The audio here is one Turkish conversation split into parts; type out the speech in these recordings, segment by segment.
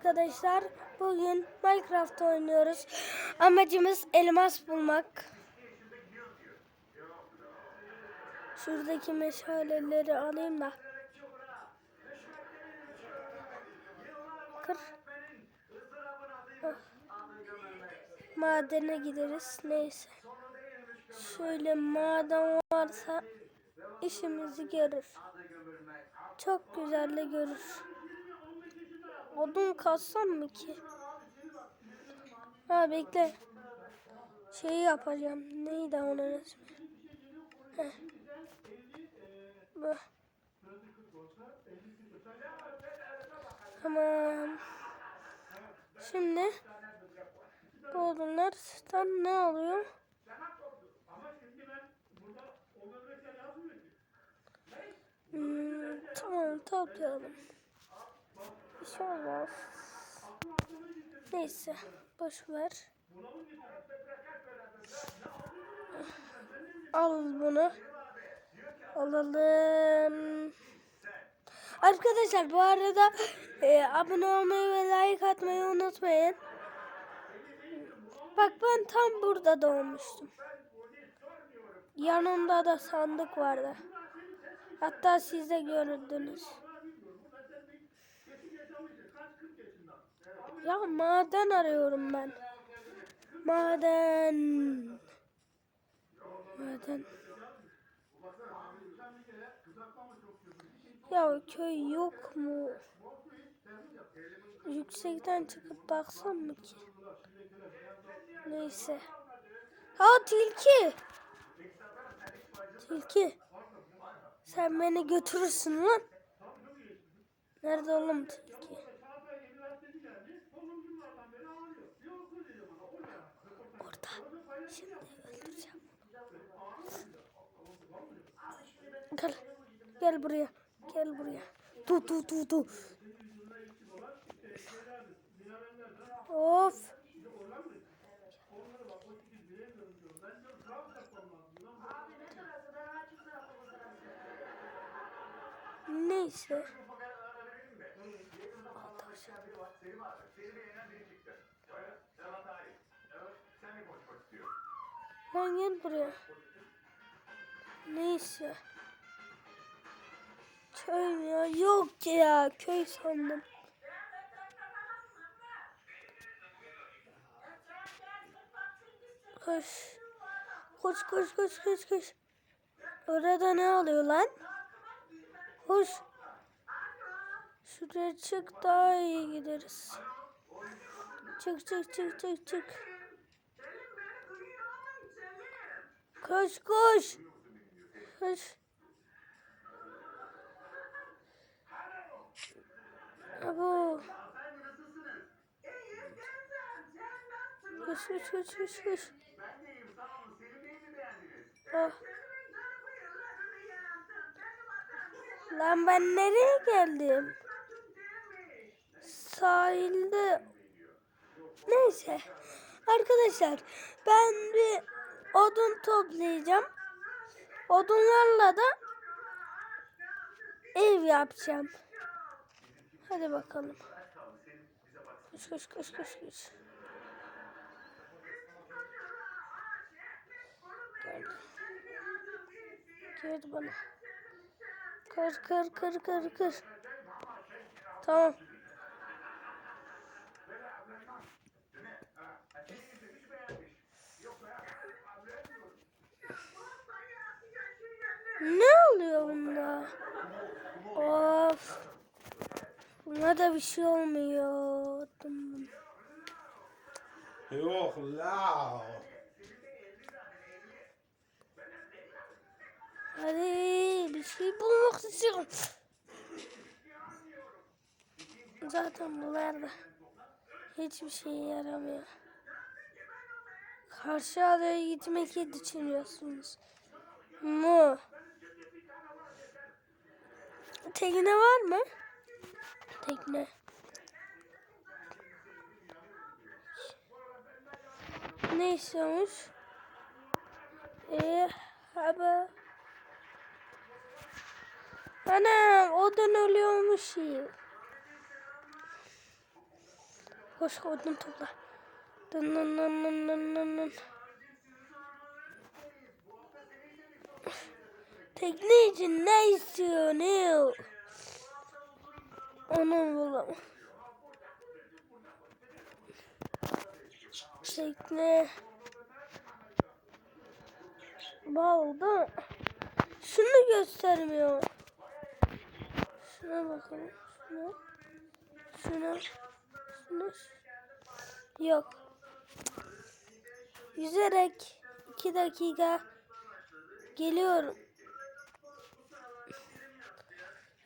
arkadaşlar. Bugün Minecraft oynuyoruz. Amacımız elmas bulmak. Şuradaki meşaleleri alayım da. Kır. Madene gideriz. Neyse. Şöyle maden varsa işimizi görür. Çok güzel görür. Odun kassam mı ki? Ha bekle. Şeyi yapacağım. Neydi onun? Heh. Bu. Tamam. Şimdi bu odunlardan ne oluyor? Hmm, tamam toplayalım. Bir şey olmaz. Neyse boş ver. Al bunu. Alalım. Arkadaşlar bu arada e, abone olmayı ve like atmayı unutmayın. Bak ben tam burada doğmuştum. Yanımda da sandık vardı. Hatta siz de gördünüz. Ya maden arıyorum ben. Maden. Maden. Ya köy yok mu? Yüksekten çıkıp baksam mı ki? Neyse. Ha tilki. Tilki. Sen beni götürürsün lan. Nerede oğlum tilki? Orada. Şimdi öldüreceğim. Gel. Gel buraya. Gel buraya. Du du du du. Of. Neyse. Lan gel buraya. Neyse. Köy ya yok ya köy sandım. Koş. Koş koş koş koş koş. Orada ne oluyor lan? Koş. Şuraya çık daha iyi gideriz. Çık çık çık çık çık. Koş koş. Koş. Abo. Koş koş koş koş koş. Ah. Lan ben nereye geldim? Sahilde. Neyse. Arkadaşlar ben bir odun toplayacağım. Odunlarla da ev yapacağım. Hadi bakalım. Koş koş koş koş koş. Gel. Gel bana. Kır kır kır kır kır. Tamam. Ne oluyor bunda? Of. Buna da bir şey olmuyor. Yok la. Hadi bir şey bulmak istiyorum. Zaten bunlar da hiçbir şey yaramıyor. Karşı adaya gitmek düşünüyorsunuz. Mu? Tekne var mı? Tekne. Ne istiyormuş? Ee, haber. Anam odun ölüyormuş. Koş odun topla. Dın dın dın dın dın dın Tekne için ne istiyor ne yok? Onu bulalım. Tekne. Balda. Şunu göstermiyor. Şuna bakalım. Şuna. Şuna. Şuna. Yok. Yüzerek iki dakika geliyorum.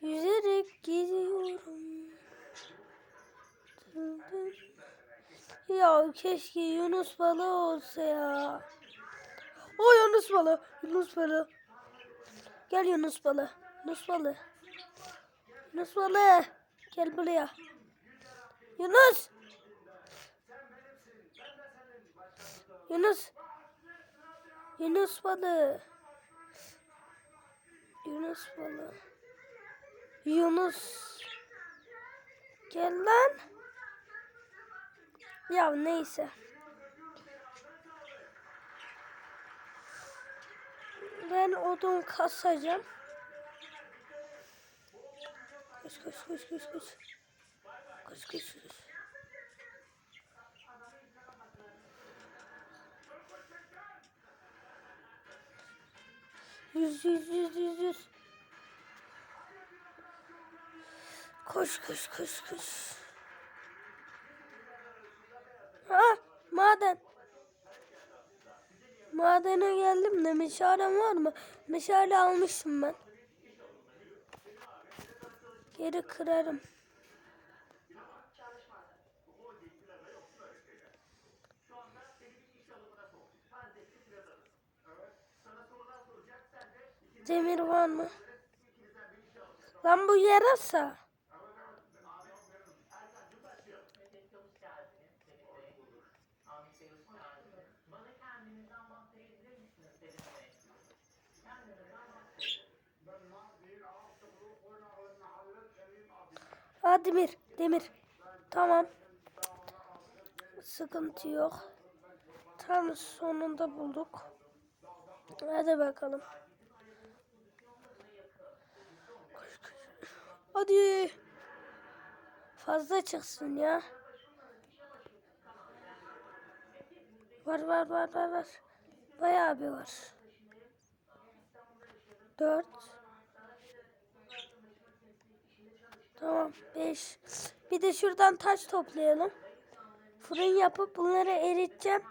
Yüzerek gidiyorum. Ya keşke Yunus balığı olsa ya. O Yunus balığı. Yunus balığı. Gel Yunus balığı. Yunus balığı. Yunus balığı. Gel buraya. Yunus. Yunus. Yunus balığı. Yunus balığı. Yunus. Gel lan. Ya neyse. Ben odun kasacağım. Koş koş koş koş koş. Koş koş koş. Yüz yüz yüz yüz yüz. Koş koş koş koş. Ha maden. Madene geldim de meşalem var mı? Meşale almıştım ben. Geri kırarım. Demir var mı? Lan bu yarasa. Ha demir, demir. Tamam. Sıkıntı yok. Tam sonunda bulduk. Hadi bakalım. Hadi. Fazla çıksın ya. Var var var var var. Bayağı bir var. Dört. Tamam. Beş. Bir de şuradan taş toplayalım. Fırın yapıp bunları eriteceğim.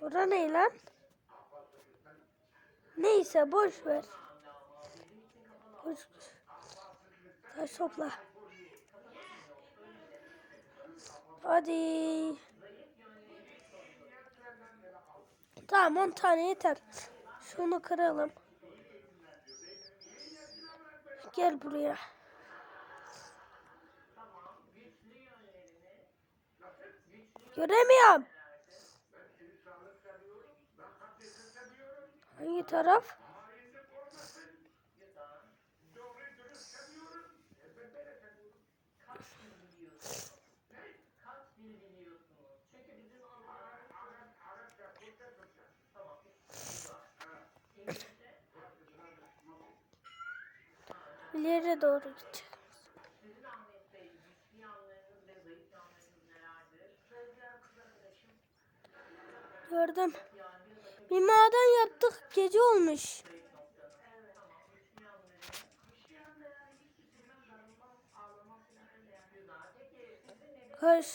Bura ne lan? Neyse. Boş ver. Taş topla. Hadi. Tamam 10 tane yeter. Şunu kıralım. Gel buraya. Göremiyorum. Hangi taraf? İleri doğru gideceğiz. Gördüm. Bir maden yaptık. Gece olmuş. Koş.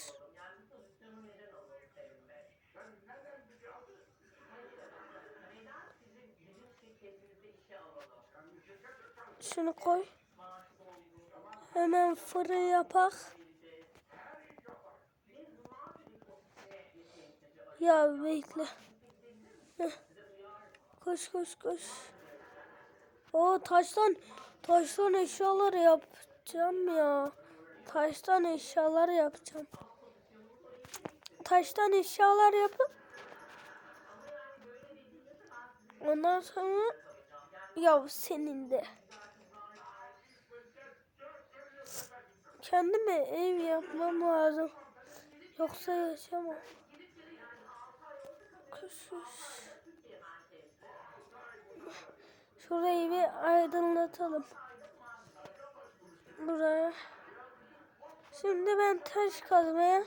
Şunu koy. Hemen fırın yapak. Ya bekle. Koş koş koş. O taştan taştan eşyalar yapacağım ya. Taştan eşyalar yapacağım. Taştan eşyalar yapıp ondan sonra ya senin de. Kendime ev yapmam lazım. Yoksa yaşamam. Şurayı bir aydınlatalım. Buraya. Şimdi ben taş kazmaya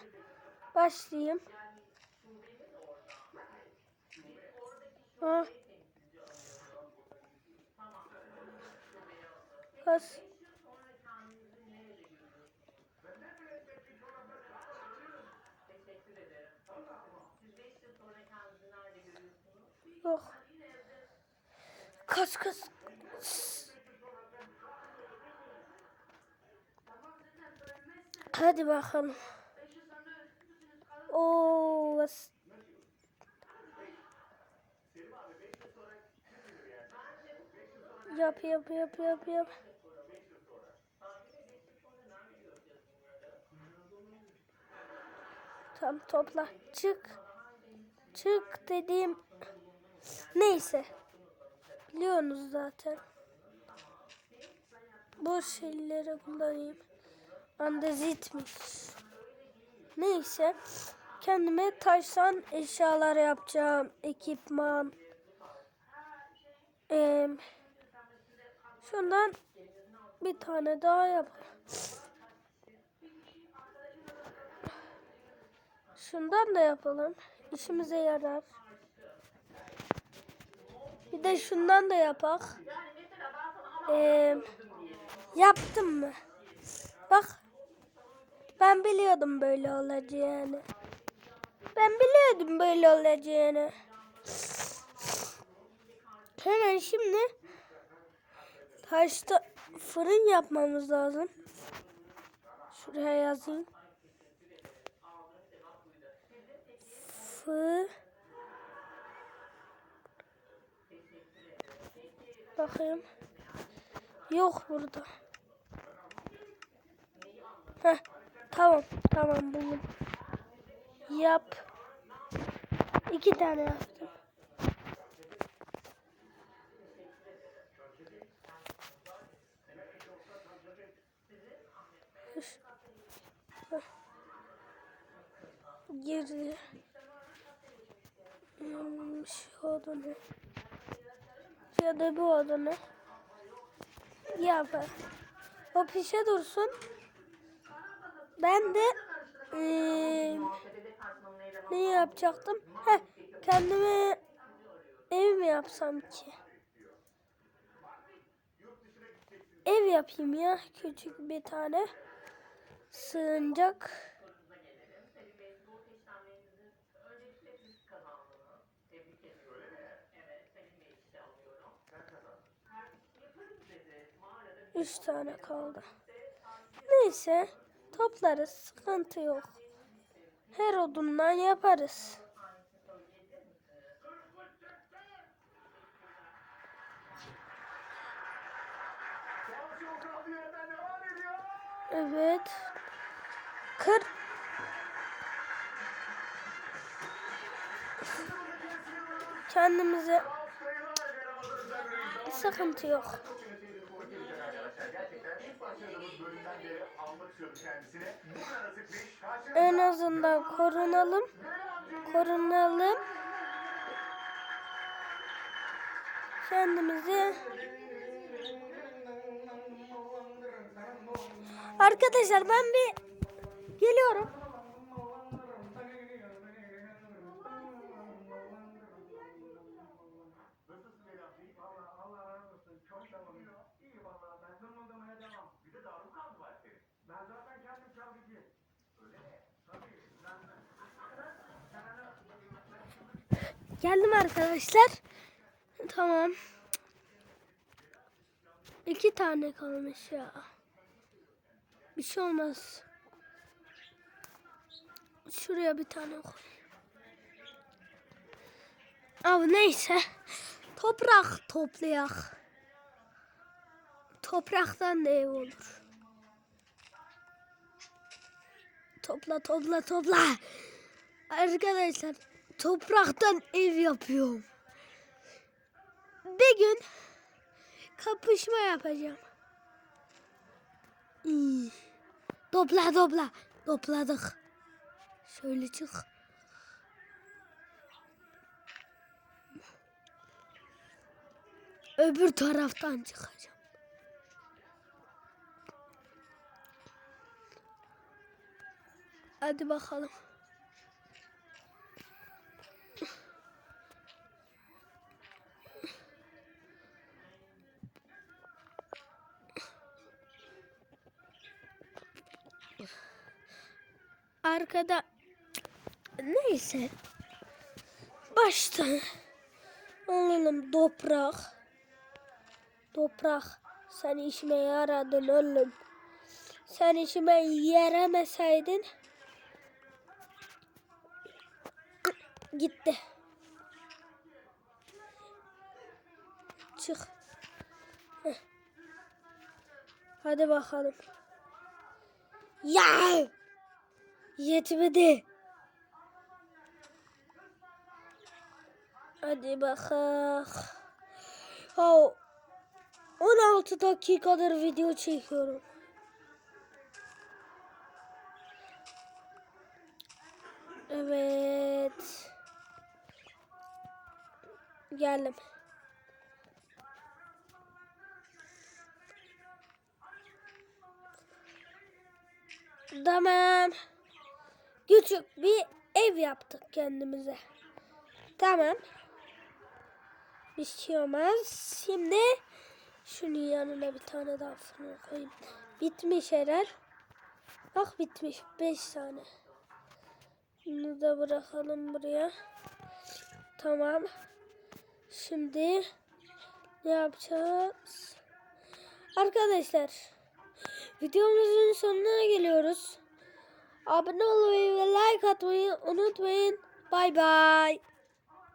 başlayayım. Ha. Kaz. Yok. Kas kas. Hadi bakalım. Oo, bas- Yap yap yap yap yap. Tam topla. Çık. Çık dediğim. Neyse. Biliyorsunuz zaten. Bu şeyleri kullanayım. Andezitmiş. Neyse. Kendime taştan eşyalar yapacağım. Ekipman. Ee, şundan bir tane daha yap. Şundan da yapalım. İşimize yarar. Bir de şundan da yapak. Ee, yaptım mı? Bak. Ben biliyordum böyle olacağını. Ben biliyordum böyle olacağını. Hemen şimdi taşta fırın yapmamız lazım. Şuraya yazayım. Fı Bakayım. Yok burada. Heh, tamam, tamam buldum. Yap. İki tane yaptım. Girdi. Hmm, şu odunu. Ya da bu odunu. Yap. O pişe dursun. Ben de eee, ne yapacaktım? Heh, kendime ev mi yapsam ki? Ev yapayım ya küçük bir tane. Sığınacak. Üç tane kaldı. Neyse toplarız sıkıntı yok. Her odundan yaparız. Evet. Kır. Kendimize sıkıntı yok. En azından korunalım. Korunalım. Kendimizi Arkadaşlar ben bir geliyorum. Geldim arkadaşlar. Tamam. İki tane kalmış ya. Bir şey olmaz. Şuraya bir tane koy. Abi neyse. Toprak toplayak. Topraktan da ev olur. Topla topla topla. Arkadaşlar topraktan ev yapıyorum. Bir gün kapışma yapacağım. Topla topla. Topladık. Şöyle çık. Öbür taraftan çıkacağım. Hadi bakalım. Arkada neyse baştan alalım toprak. Toprak sen işime yaradın oğlum. Sen işime yarameseydin gitti. Çık. Heh. Hadi bakalım. Ya! Yetmedi. Hadi bakalım. Oh, 16 dakikadır video çekiyorum. Evet. Geldim. Tamam. Küçük bir ev yaptık kendimize. Tamam. Bir şey olmaz. Şimdi şunun yanına bir tane daha fırın koyayım. Bitmiş herhal. Bak bitmiş. Beş tane. Bunu da bırakalım buraya. Tamam. Şimdi ne yapacağız? Arkadaşlar videomuzun sonuna geliyoruz. Abone olmayı ve like atmayı unutmayın. Bay bay.